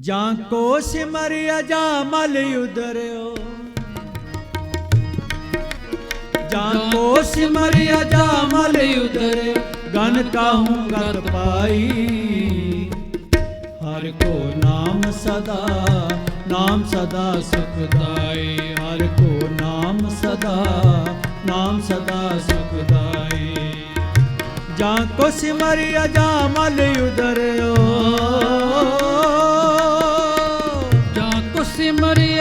ਜਾਂ ਕੋ ਸਿਮਰ ਅਜਾਮਲ ਉਦਰਿਓ ਜਾਂ ਕੋ ਸਿਮਰ ਅਜਾਮਲ ਉਦਰਿਓ ਗਨ ਕਾਹੂ ਗਤ ਪਾਈ। ਹਰ ਕੋ ਨਾਮ ਸਦਾ ਨਾਮ ਸਦਾ ਸੁਖਦਾਈ ਹਰ ਕੋ ਨਾਮ ਸਦਾ ਨਾਮ ਸਦਾ ਸੁਖਦਾਈ ਜਾਂ ਕੋ ਸਿਮਰ ਅਜਾਮਲ ਉਦਰਿਓ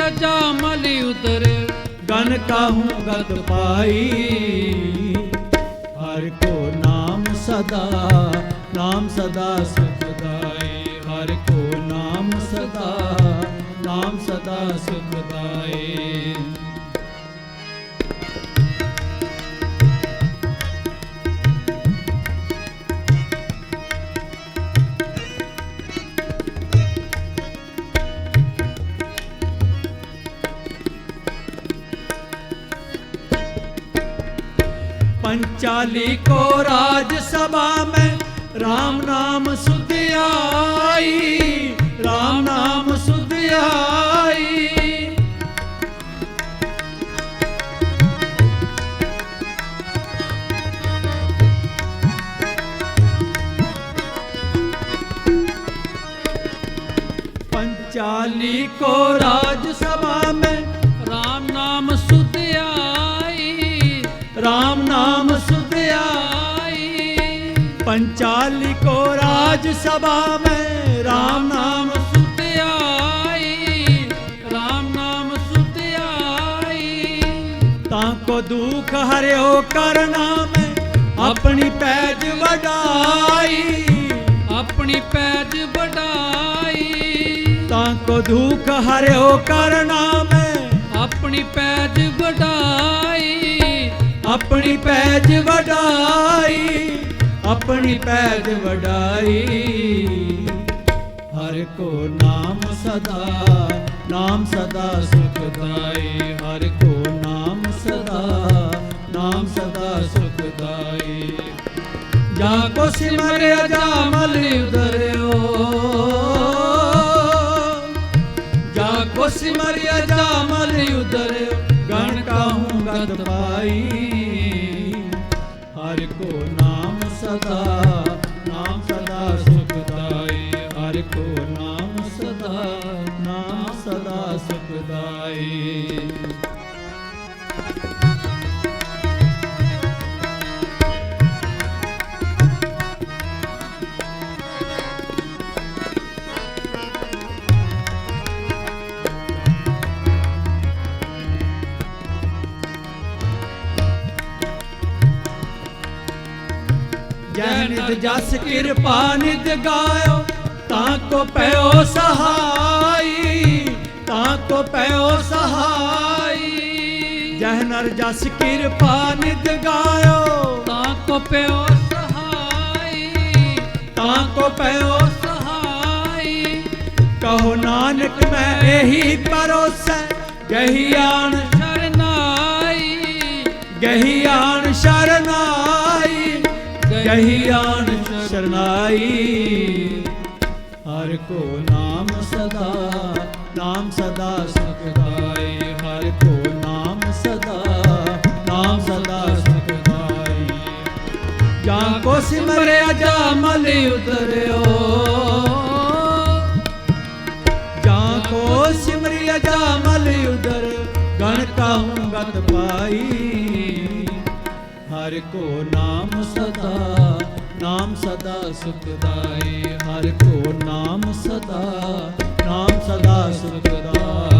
ਜਾਂ ਕੋ ਸਿਮਰਿਆ ਉਤਰ, ਗਨ ਕਾਹੂ ਗਤ ਪਾਈ। ਹਰ ਕੋ ਨਾਮ ਸਦਾ ਨਾਮ ਸਦਾ ਸੁਖਦਾਈ। ਹਰ ਕੋ ਨਾਮ ਸਦਾ ਨਾਮ ਸਦਾ ਸੁਖਦਾਈ। पंचाली को राज सभा में राम नाम सुध आई राम नाम सुध आई पंचाली को राज सभा में राम नाम सुध आई राम नाम पंचाली को राज सभा में राम नाम सुत आई राम नाम सुत आई ताको दुख हरियो करना में अपनी पैज वडाई अपनी पैज वडाई ताको दुख हरियो करना में अपनी पैज वडाई अपनी पैज वडाई ਆਪਣੀ ਪੈਜ ਵਡਾਈ। ਹਰ ਕੋ ਨਾਮ ਸਦਾ ਨਾਮ ਸਦਾ ਸੁਖਦਾਈ ਹਰ ਕੋ ਨਾਮ ਸਦਾ ਨਾਮ ਸਦਾ ਸੁਖਦਾਈ ਜਾ ਕੋ ਸਿਮਰਿਆ ਜਾ ਮਲ ਉਦਰਿਓ ਜਾ ਕੋ ਸਿਮਰਿਆ ਜਾ ਮਲ ਉਦਰਿਓ ਹਰਿ ਕੋ ਨਾਮ ਸਦਾ ਨਾਮ ਸਦਾ ਸੁਖਦਾਈ ਜੈ ਨਿਤ ਜਸ ਕਿਰਪਾ ਨਿਤ ਗਾਇਓ। ਤਾਂ ਕੋ ਪਇਓ ਸਹਾਈ, ਤਾਂ ਕੋ ਪਇਓ ਸਹਾਈ। ਜਹ ਨਰ ਜਸ ਕਿਰਪਾ ਨਿਤ ਗਾਇਓ। ਤਾਂ ਕੋ ਪਿਓ ਸਹਾਈ, ਤਾਂ ਕੋ ਪਇਓ ਸਹਾਈ। ਕਹੋ ਨਾਨਕ ਮੈਂ ਇਹੀ ਪਰੋਸੈ ਗਹੀਆਣ ਸ਼ਰਨਾਈ ਗਹੀ ਗਹੀਆਣ ਸ਼ਰਨਾਈ ਗਹੀ ਗਹੀਆਣ ਸ਼ਰਨਾਈ। ਹਰ ਕੋ ਨਾਮ ਸਦਾ ਨਾਮ ਸਦਾ ਸੁਖਦਾਈ। ਹਰ ਕੋ ਨਾਮ ਸਦਾ ਨਾਮ ਸਦਾ ਸੁਖਦਾਈ। ਜਾਂ ਕੋ ਸਿਮਰਿਆ, ਜਾ ਜਾਮਲ ਉਤਰਿਓ। ਜਾਂ ਕੋ ਸਿਮਰਿਆ ਜਾਮਲ ਉਦਰ ਗਣ ਕਾਹੂ ਗਤ ਪਾਈ। ਹਰ ਕੋ ਨਾਮ ਸਦਾ ਨਾਮ ਸਦਾ ਸੁਖਦਾਈ ਹਰ ਕੋ ਨਾਮ ਸਦਾ ਨਾਮ ਸਦਾ ਸੁਖਦਾਈ।